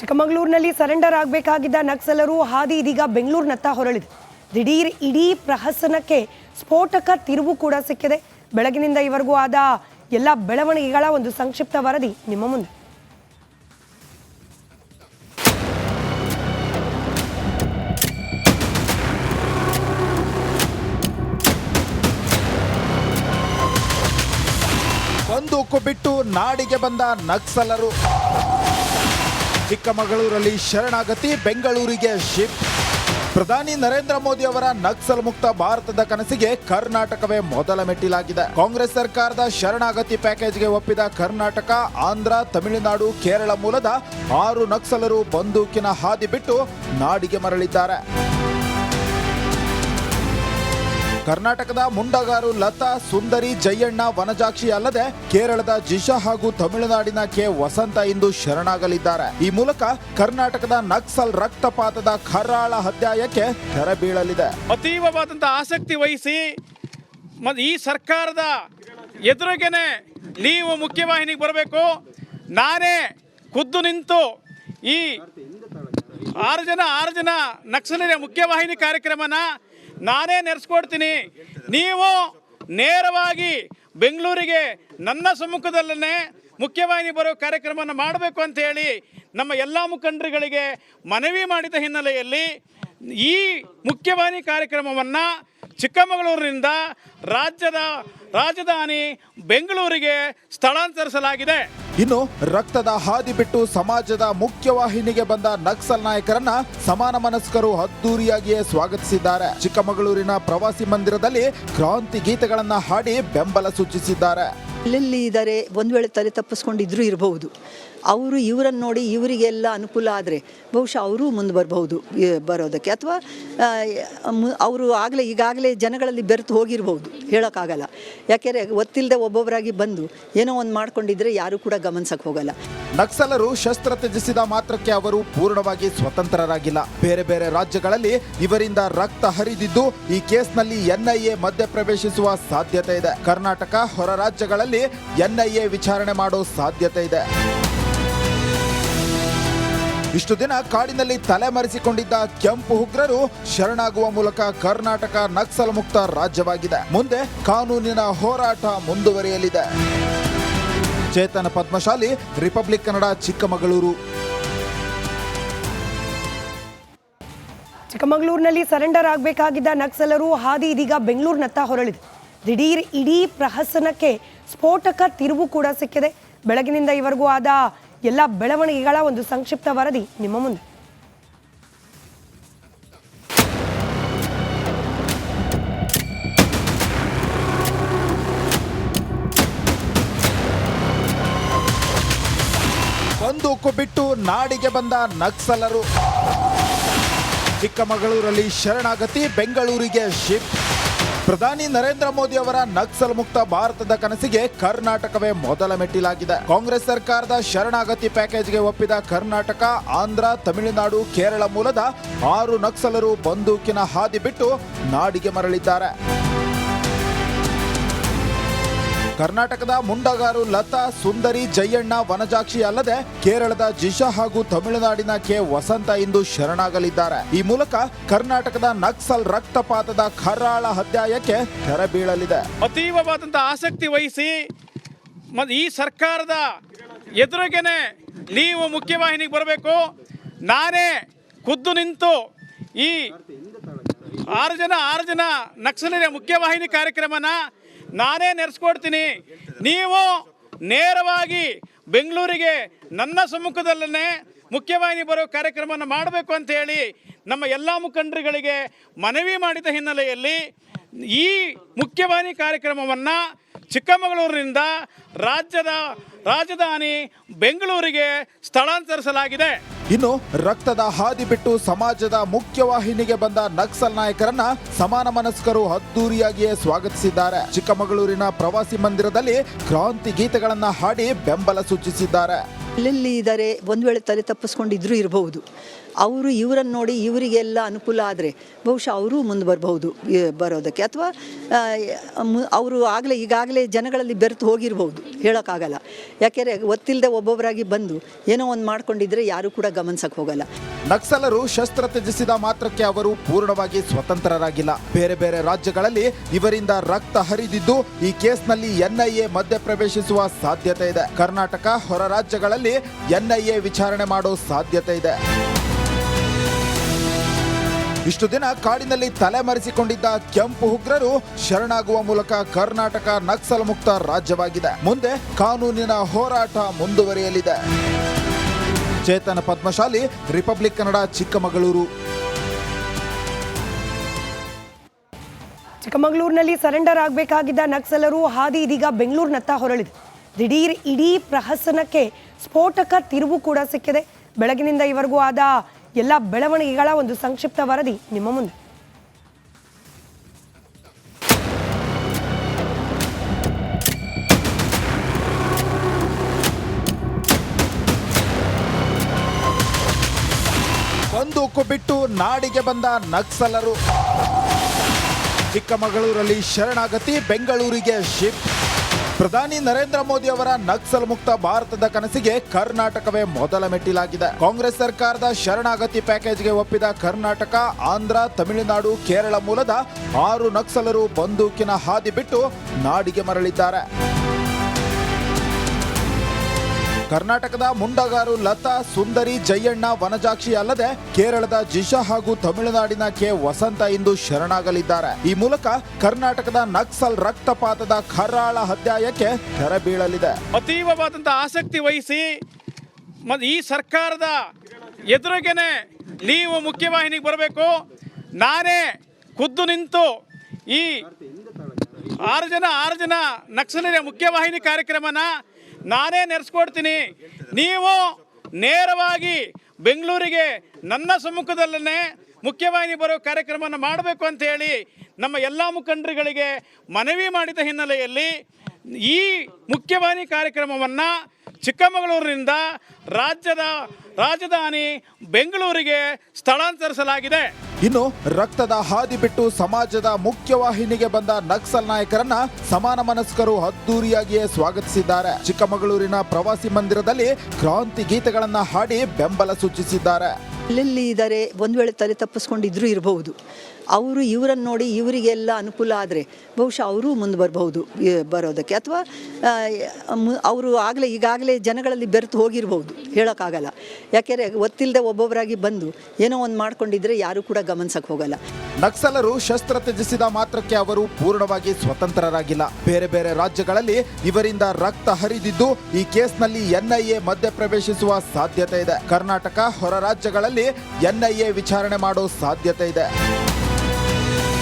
ಚಿಕ್ಕಮಗಳೂರಿನಲ್ಲಿ ಸರೆಂಡರ್ ಆಗಬೇಕಾಗಿದ್ದ ನಕ್ಸಲರು ಹಾದಿ ಇದೀಗ ಬೆಂಗಳೂರಿನತ್ತ ಹೊರಳಿದೆ. ದಿಢೀರ್ ಇಡೀ ಪ್ರಹಸನಕ್ಕೆ ಸ್ಫೋಟಕ ತಿರುವು ಕೂಡ ಸಿಕ್ಕಿದೆ. ಬೆಳಗಿನಿಂದ ಇವರೆಗೂ ಆದ ಎಲ್ಲ ಬೆಳವಣಿಗೆಗಳ ಒಂದು ಸಂಕ್ಷಿಪ್ತ ವರದಿ ನಿಮ್ಮ ಮುಂದೆ. ಬಂದೂಕು ಬಿಟ್ಟು ನಾಡಿಗೆ ಬಂದ ನಕ್ಸಲರು. ಚಿಕ್ಕಮಗಳೂರಲ್ಲಿ ಶರಣಾಗತಿ, ಬೆಂಗಳೂರಿಗೆ ಶಿಫ್ಟ್ ಪ್ರಧಾನಿ ನರೇಂದ್ರ ಮೋದಿ ಅವರ ನಕ್ಸಲ್ ಮುಕ್ತ ಭಾರತದ ಕನಸಿಗೆ ಕರ್ನಾಟಕವೇ ಮೊದಲ ಮೆಟ್ಟಿಲಾಗಿದೆ. ಕಾಂಗ್ರೆಸ್ ಸರ್ಕಾರದ ಶರಣಾಗತಿ ಪ್ಯಾಕೇಜ್ಗೆ ಒಪ್ಪಿದ ಕರ್ನಾಟಕ, ಆಂಧ್ರ, ತಮಿಳುನಾಡು, ಕೇರಳ ಮೂಲದ ಆರು ನಕ್ಸಲರು ಬಂದೂಕಿನ ಹಾದಿ ಬಿಟ್ಟು ನಾಡಿಗೆ ಮರಳಿದ್ದಾರೆ. ಕರ್ನಾಟಕದ ಮುಂಡಗಾರು ಲತಾ, ಸುಂದರಿ, ಜಯಣ್ಣ, ವನಜಾಕ್ಷಿ ಅಲ್ಲದೆ ಕೇರಳದ ಜಿಶಾ ಹಾಗೂ ತಮಿಳುನಾಡಿನ ಕೆ. ವಸಂತ ಇಂದು ಶರಣಾಗಲಿದ್ದಾರೆ. ಈ ಮೂಲಕ ಕರ್ನಾಟಕದ ನಕ್ಸಲ್ ರಕ್ತಪಾತದ ಕರಾಳ ಅಧ್ಯಾಯಕ್ಕೆ ತೆರೆ ಬೀಳಲಿದೆ. ಅತೀವವಾದಂತಹ ಆಸಕ್ತಿ ವಹಿಸಿ ಈ ಸರ್ಕಾರದ ಎದುರಿಗೆನೆ ನೀವು ಮುಖ್ಯವಾಹಿನಿಗೆ ಬರಬೇಕು. ನಾನೇ ಖುದ್ದು ನಿಂತು ಈ ಆರು ಜನ ಆರು ಜನ ನಕ್ಸಲರ ಮುಖ್ಯವಾಹಿನಿ ಕಾರ್ಯಕ್ರಮನ ನಾನೇ ನೆರೆಸ್ಕೊಡ್ತೀನಿ. ನೀವು ನೇರವಾಗಿ ಬೆಂಗಳೂರಿಗೆ ನನ್ನ ಸಮ್ಮುಖದಲ್ಲೇ ಮುಖ್ಯವಾಹಿನಿ ಬರೋ ಕಾರ್ಯಕ್ರಮವನ್ನು ಮಾಡಬೇಕು ಅಂತ ಹೇಳಿ ನಮ್ಮ ಎಲ್ಲ ಮುಖಂಡರುಗಳಿಗೆ ಮನವಿ ಮಾಡಿದ ಹಿನ್ನೆಲೆಯಲ್ಲಿ ಈ ಮುಖ್ಯವಾಹಿನಿ ಕಾರ್ಯಕ್ರಮವನ್ನು ಚಿಕ್ಕಮಗಳೂರಿನಿಂದ ರಾಜ್ಯದ ರಾಜಧಾನಿ ಬೆಂಗಳೂರಿಗೆ ಸ್ಥಳಾಂತರಿಸಲಾಗಿದೆ. ಇನ್ನು ರಕ್ತದ ಹಾದಿ ಬಿಟ್ಟು ಸಮಾಜದ ಮುಖ್ಯವಾಹಿನಿಗೆ ಬಂದ ನಕ್ಸಲ್ ನಾಯಕರನ್ನ ಸಮಾನ ಮನಸ್ಕರು ಅದ್ದೂರಿಯಾಗಿಯೇ ಸ್ವಾಗತಿಸಿದ್ದಾರೆ. ಚಿಕ್ಕಮಗಳೂರಿನ ಪ್ರವಾಸಿ ಮಂದಿರದಲ್ಲಿ ಕ್ರಾಂತಿ ಗೀತೆಗಳನ್ನ ಹಾಡಿ ಬೆಂಬಲ ಸೂಚಿಸಿದ್ದಾರೆ. ಎಲ್ಲೆಲ್ಲಿ ಇದ್ದಾರೆ ಒಂದು ವೇಳೆ ತಲೆ ತಪ್ಪಿಸ್ಕೊಂಡಿದ್ರು ಇರಬಹುದು. ಅವರು ಇವರನ್ನು ನೋಡಿ ಇವರಿಗೆಲ್ಲ ಅನುಕೂಲ ಆದರೆ ಬಹುಶಃ ಅವರೂ ಮುಂದೆ ಬರಬಹುದು ಬರೋದಕ್ಕೆ. ಅಥವಾ ಅವರು ಆಗಲೇ, ಈಗಾಗಲೇ ಜನಗಳಲ್ಲಿ ಬೆರೆತು ಹೋಗಿರ್ಬೋದು ಹೇಳೋಕ್ಕಾಗಲ್ಲ. ಯಾಕೆಂದರೆ ಗೊತ್ತಿಲ್ಲದೆ ಒಬ್ಬೊಬ್ಬರಾಗಿ ಬಂದು ಏನೋ ಒಂದು ಮಾಡ್ಕೊಂಡಿದ್ರೆ ಯಾರೂ ಕೂಡ ಗಮನಿಸಕ್ಕೆ ಹೋಗಲ್ಲ. ನಕ್ಸಲರು ಶಸ್ತ್ರ ತ್ಯಜಿಸಿದ ಮಾತ್ರಕ್ಕೆ ಅವರು ಪೂರ್ಣವಾಗಿ ಸ್ವತಂತ್ರರಾಗಿಲ್ಲ. ಬೇರೆ ಬೇರೆ ರಾಜ್ಯಗಳಲ್ಲಿ ಇವರಿಂದ ರಕ್ತ ಹರಿದಿದ್ದು ಈ ಕೇಸ್ನಲ್ಲಿ ಎನ್ಐಎ ಮಧ್ಯಪ್ರವೇಶಿಸುವ ಸಾಧ್ಯತೆ ಇದೆ. ಕರ್ನಾಟಕ ಹೊರ ರಾಜ್ಯಗಳಲ್ಲಿ ಎನ್ಐಎ ವಿಚಾರಣೆ ಮಾಡೋ ಸಾಧ್ಯತೆ ಇದೆ. ಇಷ್ಟು ದಿನ ಕಾಡಿನಲ್ಲಿ ತಲೆಮರೆಸಿಕೊಂಡಿದ್ದ ಕೆಂಪು ಉಗ್ರರು ಶರಣಾಗುವ ಮೂಲಕ ಕರ್ನಾಟಕ ನಕ್ಸಲ್ ಮುಕ್ತ ರಾಜ್ಯವಾಗಿದೆ. ಮುಂದೆ ಕಾನೂನಿನ ಹೋರಾಟ ಮುಂದುವರಿಯಲಿದೆ. ಚೇತನ ಪದ್ಮಶಾಲಿ, ರಿಪಬ್ಲಿಕ್ ಕನ್ನಡ, ಚಿಕ್ಕಮಗಳೂರು. ಚಿಕ್ಕಮಗಳೂರಿನಲ್ಲಿ ಸರೆಂಡರ್ ಆಗಬೇಕಾಗಿದ್ದ ನಕ್ಸಲರು ಹಾದಿ ಇದೀಗ ಬೆಂಗಳೂರಿನತ್ತ ಹೊರಳಿದೆ. ದಿಢೀರ್ ಇಡೀ ಪ್ರಹಸನಕ್ಕೆ ಸ್ಫೋಟಕ ತಿರುವು ಕೂಡ ಸಿಕ್ಕಿದೆ. ಬೆಳಗಿನಿಂದ ಇವರೆಗೂ ಆದ ಎಲ್ಲ ಬೆಳವಣಿಗೆಗಳ ಒಂದು ಸಂಕ್ಷಿಪ್ತ ವರದಿ ನಿಮ್ಮ ಮುಂದೆ. ಬಂದೂಕು ಬಿಟ್ಟು ನಾಡಿಗೆ ಬಂದ ನಕ್ಸಲರು. ಚಿಕ್ಕಮಗಳೂರಲ್ಲಿ ಶರಣಾಗತಿ, ಬೆಂಗಳೂರಿಗೆ ಶಿಫ್ಟ್ ಪ್ರಧಾನಿ ನರೇಂದ್ರ ಮೋದಿ ಅವರ ನಕ್ಸಲ್ ಮುಕ್ತ ಭಾರತದ ಕನಸಿಗೆ ಕರ್ನಾಟಕವೇ ಮೊದಲ ಮೆಟ್ಟಿಲಾಗಿದೆ. ಕಾಂಗ್ರೆಸ್ ಸರ್ಕಾರದ ಶರಣಾಗತಿ ಪ್ಯಾಕೇಜ್ಗೆ ಒಪ್ಪಿದ ಕರ್ನಾಟಕ, ಆಂಧ್ರ, ತಮಿಳುನಾಡು, ಕೇರಳ ಮೂಲದ ಆರು ನಕ್ಸಲರು ಬಂದೂಕಿನ ಹಾದಿ ಬಿಟ್ಟು ನಾಡಿಗೆ ಮರಳಿದ್ದಾರೆ. ಕರ್ನಾಟಕದ ಮುಂಡಗಾರು ಲತಾ, ಸುಂದರಿ, ಜಯಣ್ಣ, ವನಜಾಕ್ಷಿ ಅಲ್ಲದೆ ಕೇರಳದ ಜಿಶಾ ಹಾಗೂ ತಮಿಳುನಾಡಿನ ಕೆ. ವಸಂತ ಇಂದು ಶರಣಾಗಲಿದ್ದಾರೆ. ಈ ಮೂಲಕ ಕರ್ನಾಟಕದ ನಕ್ಸಲ್ ರಕ್ತಪಾತದ ಕರಾಳ ಅಧ್ಯಾಯಕ್ಕೆ ತೆರೆ ಬೀಳಲಿದೆ. ಅತೀವವಾದಂತಹ ಆಸಕ್ತಿ ವಹಿಸಿ ಈ ಸರ್ಕಾರದ ಎದುರಿಗೇನೆ ನೀವು ಮುಖ್ಯವಾಹಿನಿಗೆ ಬರಬೇಕು. ನಾನೇ ಖುದ್ದು ನಿಂತು ಈ ಆರು ಜನ ಆರು ಜನ ನಕ್ಸಲರ ಮುಖ್ಯವಾಹಿನಿ ಕಾರ್ಯಕ್ರಮನ ನಾನೇ ನೆರೆಸ್ಕೊಡ್ತೀನಿ. ನೀವು ನೇರವಾಗಿ ಬೆಂಗಳೂರಿಗೆ ನನ್ನ ಸಮ್ಮುಖದಲ್ಲೇ ಮುಖ್ಯವಾಹಿನಿ ಬರೋ ಕಾರ್ಯಕ್ರಮವನ್ನು ಮಾಡಬೇಕು ಅಂತ ಹೇಳಿ ನಮ್ಮ ಎಲ್ಲ ಮುಖಂಡರುಗಳಿಗೆ ಮನವಿ ಮಾಡಿದ ಹಿನ್ನೆಲೆಯಲ್ಲಿ ಈ ಮುಖ್ಯವಾಹಿನಿ ಕಾರ್ಯಕ್ರಮವನ್ನು ಚಿಕ್ಕಮಗಳೂರಿನಿಂದ ರಾಜ್ಯದ ರಾಜಧಾನಿ ಬೆಂಗಳೂರಿಗೆ ಸ್ಥಳಾಂತರಿಸಲಾಗಿದೆ. ಇನ್ನು ರಕ್ತದ ಹಾದಿ ಬಿಟ್ಟು ಸಮಾಜದ ಮುಖ್ಯವಾಹಿನಿಗೆ ಬಂದ ನಕ್ಸಲ್ ನಾಯಕರನ್ನ ಸಮಾನ ಮನಸ್ಕರು ಅದ್ದೂರಿಯಾಗಿಯೇ ಸ್ವಾಗತಿಸಿದ್ದಾರೆ. ಚಿಕ್ಕಮಗಳೂರಿನ ಪ್ರವಾಸಿ ಮಂದಿರದಲ್ಲಿ ಕ್ರಾಂತಿ ಗೀತೆಗಳನ್ನ ಹಾಡಿ ಬೆಂಬಲ ಸೂಚಿಸಿದ್ದಾರೆ. ಎಲ್ಲೆಲ್ಲಿ ಇದ್ದಾರೆ ಒಂದು ವೇಳೆ ತಲೆ ತಪ್ಪಿಸ್ಕೊಂಡಿದ್ರು ಇರಬಹುದು. ಅವರು ಇವರನ್ನು ನೋಡಿ ಇವರಿಗೆಲ್ಲ ಅನುಕೂಲ ಆದರೆ ಬಹುಶಃ ಅವರೂ ಮುಂದೆ ಬರಬಹುದು ಬರೋದಕ್ಕೆ. ಅಥವಾ ಅವರು ಆಗಲೇ ಈಗಾಗಲೇ ಜನಗಳಲ್ಲಿ ಬೆರೆತು ಹೋಗಿರ್ಬೋದು ಹೇಳೋಕ್ಕಾಗಲ್ಲ. ಯಾಕೆಂದರೆ ಗೊತ್ತಿಲ್ಲದೆ ಒಬ್ಬೊಬ್ಬರಾಗಿ ಬಂದು ಏನೋ ಒಂದು ಮಾಡ್ಕೊಂಡಿದ್ರೆ ಯಾರೂ ಕೂಡ ಗಮನಿಸಕ್ಕೆ ಹೋಗಲ್ಲ. ನಕ್ಸಲರು ಶಸ್ತ್ರ ತ್ಯಜಿಸಿದ ಮಾತ್ರಕ್ಕೆ ಅವರು ಪೂರ್ಣವಾಗಿ ಸ್ವತಂತ್ರರಾಗಿಲ್ಲ. ಬೇರೆ ಬೇರೆ ರಾಜ್ಯಗಳಲ್ಲಿ ಇವರಿಂದ ರಕ್ತ ಹರಿದಿದ್ದು ಈ ಕೇಸ್ನಲ್ಲಿ ಎನ್ಐಎ ಮಧ್ಯಪ್ರವೇಶಿಸುವ ಸಾಧ್ಯತೆ ಇದೆ. ಕರ್ನಾಟಕ ಹೊರ ರಾಜ್ಯಗಳಲ್ಲಿ ಎನ್ಐಎ ವಿಚಾರಣೆ ಮಾಡೋ ಸಾಧ್ಯತೆ ಇದೆ. ಇಷ್ಟು ದಿನ ಕಾಡಿನಲ್ಲಿ ತಲೆಮರೆಸಿಕೊಂಡಿದ್ದ ಕೆಂಪು ಉಗ್ರರು ಶರಣಾಗುವ ಮೂಲಕ ಕರ್ನಾಟಕ ನಕ್ಸಲ್ ಮುಕ್ತ ರಾಜ್ಯವಾಗಿದೆ. ಮುಂದೆ ಕಾನೂನಿನ ಹೋರಾಟ ಮುಂದುವರಿಯಲಿದೆ. ಚೇತನ ಪದ್ಮಶಾಲಿ, ರಿಪಬ್ಲಿಕ್ ಕನ್ನಡ, ಚಿಕ್ಕಮಗಳೂರು. ಚಿಕ್ಕಮಗಳೂರಿನಲ್ಲಿ ಸರೆಂಡರ್ ಆಗಬೇಕಾಗಿದ್ದ ನಕ್ಸಲರು ಹಾದಿ ಇದೀಗ ಬೆಂಗಳೂರಿನತ್ತ ಹೊರಳಿದೆ. ದಿಢೀರ್ ಇಡೀ ಪ್ರಹಸನಕ್ಕೆ ಸ್ಫೋಟಕ ತಿರುವು ಕೂಡ ಸಿಕ್ಕಿದೆ. ಬೆಳಗಿನಿಂದ ಇವರೆಗೂ ಆದ ಎಲ್ಲ ಬೆಳವಣಿಗೆಗಳ ಒಂದು ಸಂಕ್ಷಿಪ್ತ ವರದಿ ನಿಮ್ಮ ಮುಂದೆ. ಬಂದೂಕು ಬಿಟ್ಟು ನಾಡಿಗೆ ಬಂದ ನಕ್ಸಲರು. ಚಿಕ್ಕಮಗಳೂರಲ್ಲಿ ಶರಣಾಗತಿ, ಬೆಂಗಳೂರಿಗೆ ಶಿಫ್ಟ್ ಪ್ರಧಾನಿ ನರೇಂದ್ರ ಮೋದಿ ಅವರ ನಕ್ಸಲ್ ಮುಕ್ತ ಭಾರತದ ಕನಸಿಗೆ ಕರ್ನಾಟಕವೇ ಮೊದಲ ಮೆಟ್ಟಿಲಾಗಿದೆ. ಕಾಂಗ್ರೆಸ್ ಸರ್ಕಾರದ ಶರಣಾಗತಿ ಪ್ಯಾಕೇಜ್ಗೆ ಒಪ್ಪಿದ ಕರ್ನಾಟಕ, ಆಂಧ್ರ, ತಮಿಳುನಾಡು, ಕೇರಳ ಮೂಲದ ಆರು ನಕ್ಸಲರು ಬಂದೂಕಿನ ಹಾದಿ ಬಿಟ್ಟು ನಾಡಿಗೆ ಮರಳಿದ್ದಾರೆ. ಕರ್ನಾಟಕದ ಮುಂಡಗಾರು ಲತಾ, ಸುಂದರಿ, ಜಯಣ್ಣ, ವನಜಾಕ್ಷಿ ಅಲ್ಲದೆ ಕೇರಳದ ಜಿಶಾ ಹಾಗೂ ತಮಿಳುನಾಡಿನ ಕೆ. ವಸಂತ ಇಂದು ಶರಣಾಗಲಿದ್ದಾರೆ. ಈ ಮೂಲಕ ಕರ್ನಾಟಕದ ನಕ್ಸಲ್ ರಕ್ತಪಾತದ ಕರಾಳ ಅಧ್ಯಾಯಕ್ಕೆ ತೆರೆ ಬೀಳಲಿದೆ. ಅತೀವವಾದಂತಹ ಆಸಕ್ತಿ ವಹಿಸಿ ಈ ಸರ್ಕಾರದ ಎದುರಿಗೆನೆ ನೀವು ಮುಖ್ಯವಾಹಿನಿಗೆ ಬರಬೇಕು. ನಾನೇ ಖುದ್ದು ನಿಂತು ಈ ಆರು ಜನ ಆರು ಜನ ನಕ್ಸಲರ ಮುಖ್ಯವಾಹಿನಿ ಕಾರ್ಯಕ್ರಮನ ನಾನೇ ನೆರೆಸ್ಕೊಡ್ತೀನಿ. ನೀವು ನೇರವಾಗಿ ಬೆಂಗಳೂರಿಗೆ ನನ್ನ ಸಮ್ಮುಖದಲ್ಲೇ ಮುಖ್ಯವಾಹಿನಿ ಬರೋ ಕಾರ್ಯಕ್ರಮವನ್ನು ಮಾಡಬೇಕು ಅಂತ ಹೇಳಿ ನಮ್ಮ ಎಲ್ಲ ಮುಖಂಡರುಗಳಿಗೆ ಮನವಿ ಮಾಡಿದ ಹಿನ್ನೆಲೆಯಲ್ಲಿ ಈ ಮುಖ್ಯವಾಹಿನಿ ಕಾರ್ಯಕ್ರಮವನ್ನು ಚಿಕ್ಕಮಗಳೂರಿನಿಂದ ರಾಜ್ಯದ ರಾಜಧಾನಿ ಬೆಂಗಳೂರಿಗೆ ಸ್ಥಳಾಂತರಿಸಲಾಗಿದೆ. ಇನ್ನು ರಕ್ತದ ಹಾದಿ ಬಿಟ್ಟು ಸಮಾಜದ ಮುಖ್ಯವಾಹಿನಿಗೆ ಬಂದ ನಕ್ಸಲ್ ನಾಯಕರನ್ನ ಸಮಾನ ಮನಸ್ಕರು ಅದ್ದೂರಿಯಾಗಿಯೇ ಸ್ವಾಗತಿಸಿದ್ದಾರೆ. ಚಿಕ್ಕಮಗಳೂರಿನ ಪ್ರವಾಸಿ ಮಂದಿರದಲ್ಲಿ ಕ್ರಾಂತಿ ಗೀತೆಗಳನ್ನ ಹಾಡಿ ಬೆಂಬಲ ಸೂಚಿಸಿದ್ದಾರೆ. ಎಲ್ಲೆಲ್ಲಿ ಇದ್ದಾರೆ ಒಂದು ವೇಳೆ ತಲೆ ತಪ್ಪಿಸ್ಕೊಂಡಿದ್ರೂ ಇರಬಹುದು. ಅವರು ಇವರನ್ನು ನೋಡಿ ಇವರಿಗೆಲ್ಲ ಅನುಕೂಲ ಆದರೆ ಬಹುಶಃ ಅವರೂ ಮುಂದೆ ಬರಬಹುದು ಬರೋದಕ್ಕೆ. ಅಥವಾ ಅವರು ಆಗಲೇ, ಈಗಾಗಲೇ ಜನಗಳಲ್ಲಿ ಬೆರೆತು ಹೋಗಿರ್ಬೋದು ಹೇಳೋಕ್ಕಾಗಲ್ಲ. ಯಾಕೆಂದರೆ ಗೊತ್ತಿಲ್ಲದೆ ಒಬ್ಬೊಬ್ಬರಾಗಿ ಬಂದು ಏನೋ ಒಂದು ಮಾಡ್ಕೊಂಡಿದ್ರೆ ಯಾರೂ ಕೂಡ ಗಮನಿಸಕ್ಕೆ ಹೋಗಲ್ಲ. ನಕ್ಸಲರು ಶಸ್ತ್ರ ತ್ಯಜಿಸಿದ ಮಾತ್ರಕ್ಕೆ ಅವರು ಪೂರ್ಣವಾಗಿ ಸ್ವತಂತ್ರರಾಗಿಲ್ಲ. ಬೇರೆ ಬೇರೆ ರಾಜ್ಯಗಳಲ್ಲಿ ಇವರಿಂದ ರಕ್ತ ಹರಿದಿದ್ದು ಈ ಕೇಸ್ನಲ್ಲಿ ಎನ್ಐಎ ಮಧ್ಯಪ್ರವೇಶಿಸುವ ಸಾಧ್ಯತೆ ಇದೆ. ಕರ್ನಾಟಕ ಹೊರ ರಾಜ್ಯಗಳಲ್ಲಿ ಎನ್ಐಎ ವಿಚಾರಣೆ ಮಾಡೋ ಸಾಧ್ಯತೆ ಇದೆ.